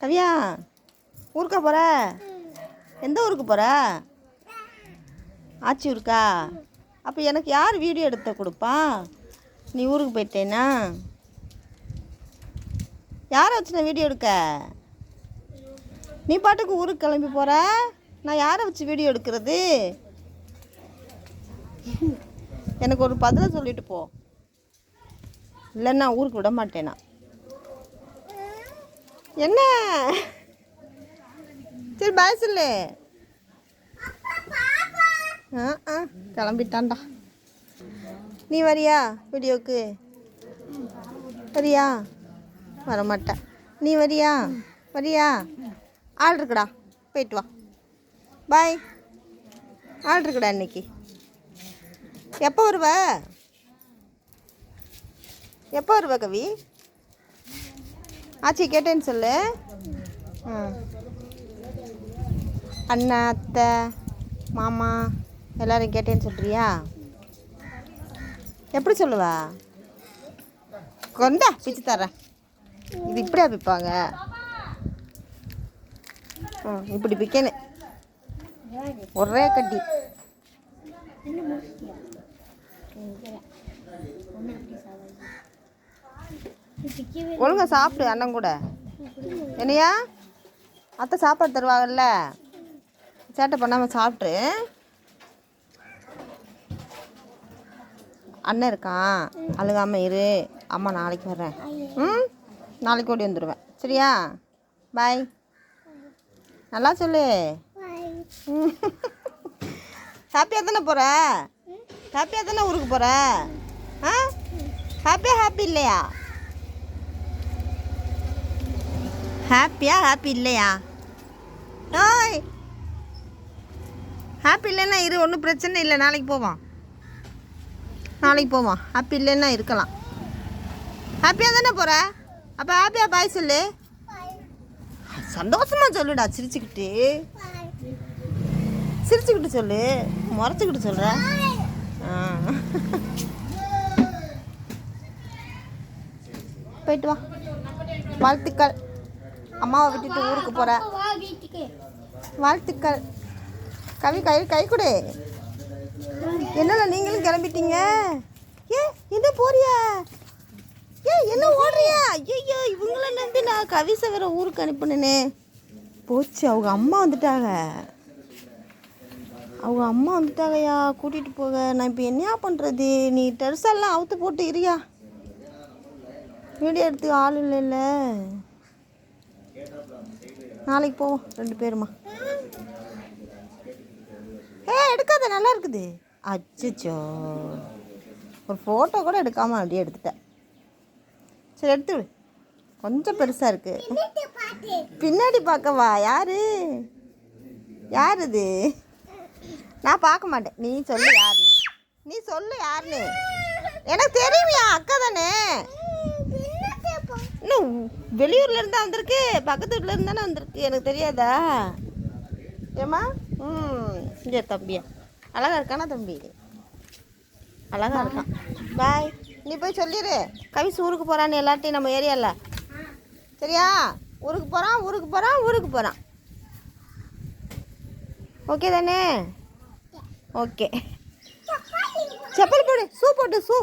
கவியா ஊருக்கா போகிற எந்த ஊருக்கு போகிற ஆச்சி ஊருக்கா? அப்போ எனக்கு யார் வீடியோ எடுத்து கொடுப்பா? நீ ஊருக்கு போயிட்டேனா யாரை வச்சு நான் வீடியோ எடுக்க? நீ பாட்டுக்கு ஊருக்கு கிளம்பி போகிற நான் யாரை வச்சு வீடியோ எடுக்கிறது? எனக்கு ஒரு பதிலை சொல்லிட்டு போ. இல்லைன்னா ஊருக்கு விட மாட்டேனா? என்ன? சரி பாய் சொல்லு. ஆ ஆ கிளம்பிட்டான்டா. நீ வரியா வீடியோக்கு? வரியா? வரமாட்டேன். நீ வரியா? வரியா? ஆள் இருக்குடா. போயிட்டு வா. பாய் ஆள் இருக்குடா இன்னைக்கு. எப்போ வருவ? எப்போ வருவ கவி? ஆச்சி கேட்டேன்னு சொல்லு. ஆ. அண்ணன் அத்தை மாமா எல்லோரும் கேட்டேன்னு சொல்கிறியா எப்படி சொல்லுவா? கொண்டா பிச்சு தரேன். இது இப்படியா பிப்பாங்க ம் இப்படி பிக்கணும் ஒரே கட்டி. ஒழுங்கா சாப்பிடு அண்ணன் கூட. என்னையா? அத்தை சாப்பாடு தருவாங்கல்ல? சேட்டை பண்ணாமல் சாப்பிட்ரு அண்ணன் இருக்கான். அழுகாம இரு. அம்மா நாளைக்கு வர்றேன். ம்? நாளைக்கு ஓடி வந்துடுவேன் சரியா? பாய். நல்லா சொல்லு. ஹாப்பியாக தானே போகிற ஹாப்பியாக தானே ஊருக்கு போகிற ஆ? ஹாப்பியாக ஹாப்பி இல்லையா? ஹாப்பியா ஹாப்பி ah, இல்லையா? ஓய் ஹாப்பி இல்லைன்னா இரு ஒன்றும் பிரச்சனை இல்லை. நாளைக்கு போவான் நாளைக்கு போவான் ஹாப்பி இல்லைன்னா இருக்கலாம். ஹாப்பியாக தானே போகிற அப்போ ஹாப்பியாக பாய் சொல்லு. சந்தோஷமாக சொல்லுடா சிரிச்சுக்கிட்டு. சிரிச்சுக்கிட்டு சொல்லு. முறைச்சிக்கிட்டு சொல்கிற ஆ. போயிட்டு வா. வாழ்த்துக்கள். அம்மாவை விட்டுட்டு ஊருக்கு போகிற வாழ்த்துக்கள். கவி கை கை கொடு. என்னடா நீங்களும் கிளம்பிட்டீங்க? ஏ என்ன போறியா? ஏ என்ன ஓடுறியா? ஐயோ இவங்கள நம்பி நான் கவிசை வேற ஊருக்கு அனுப்பினேனே. போச்சு அவங்க அம்மா வந்துட்டாங்க. அவங்க அம்மா வந்துட்டாங்கய்யா கூட்டிகிட்டு போக. நான் இப்போ என்னையா பண்ணுறது நீ டெரஸெல்லாம் அவுத்து போட்டு இருயா வீடியோ எடுத்து ஆள் இல்லைல்ல. நாளைக்கு போவோம் ரெண்டு பேருமா. ஏ எடுக்காத நல்லா இருக்குது. அச்சச்சோ. ஒரு ஃபோட்டோ கூட எடுக்காமல் அப்படியே எடுத்துட்டேன். சரி எடுத்து விடு. கொஞ்சம் பெருசாக இருக்கு. பின்னாடி பார்க்கவா யாரு? யார் இது? நான் பார்க்க மாட்டேன். நீ சொல்லு யாருன்னு. நீ சொல்லு யாருன்னு. எனக்கு தெரியுமியா அக்கா தானே. இன்னும் வெளியூர்ல இருந்தா வந்திருக்கு பக்கத்து வீட்டில் இருந்தானே வந்திருக்கு எனக்கு தெரியாதா? ஏம்மா? ம் இங்கே தம்பியா. அழகா இருக்கானா தம்பி? அழகா இருக்கான் பாய். நீ போய் சொல்லிடு கவிஸ் ஊருக்கு போகிறான்னு எல்லார்ட்டையும் நம்ம ஏரியாவில் சரியா? ஊருக்கு போகிறான் ஊருக்கு போகிறான் ஊருக்கு போகிறான் ஓகே தானே? ஓகே. செப்பல் போடு ஷூ போட்டு ஷூ